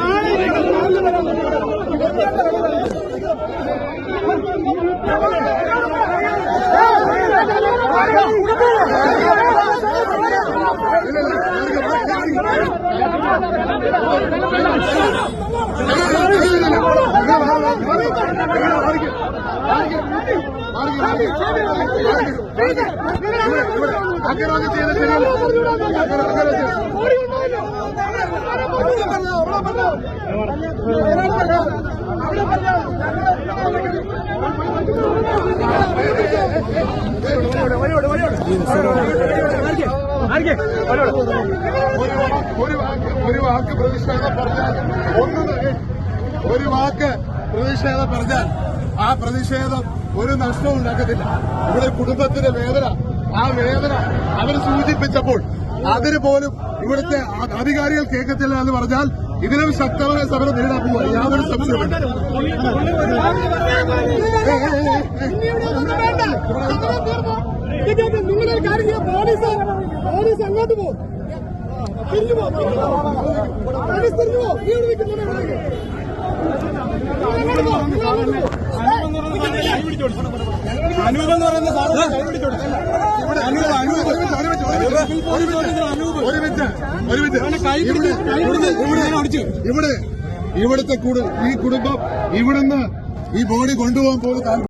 நாளை അങ്ങനെ ചെയ്ത ഒരു വാക്ക് ഒരു വാക്ക് പ്രതിഷേധം പറഞ്ഞാൽ ഒന്ന് ഒരു വാക്ക് പ്രതിഷേധം പറഞ്ഞാൽ ആ പ്രതിഷേധം ഒരു നഷ്ടവും ഉണ്ടാക്കത്തില്ല. ഇവിടെ കുടുംബത്തിന്റെ വേദന ആ വേദന അവർ സൂചിപ്പിച്ചപ്പോൾ അതിന് പോലും ഇവിടുത്തെ അധികാരികൾ കേൾക്കത്തില്ല എന്ന് പറഞ്ഞാൽ ഇതിലും ശക്തമായ സമരം നേരിടാൻ പോവുക യാതൊരു സംശയമില്ല നിങ്ങളൊരു കാര്യം ചെയ്യാം പോലീസ് പോലീസ് അങ്ങോട്ട് പോകും തിരിഞ്ഞു പോ. തിരിഞ്ഞു പോ. പോലീസ് തിരിഞ്ഞു പോ. നീ പിടിച്ച് ഇവിടെ അടിച്ചു. ഇവിടെ. ഇവിടുത്തെ കൂടെ ഈ കുടുംബം ഇവിടുന്ന് ഈ ബോഡി കൊണ്ടുപോകാൻ താല്പര്യം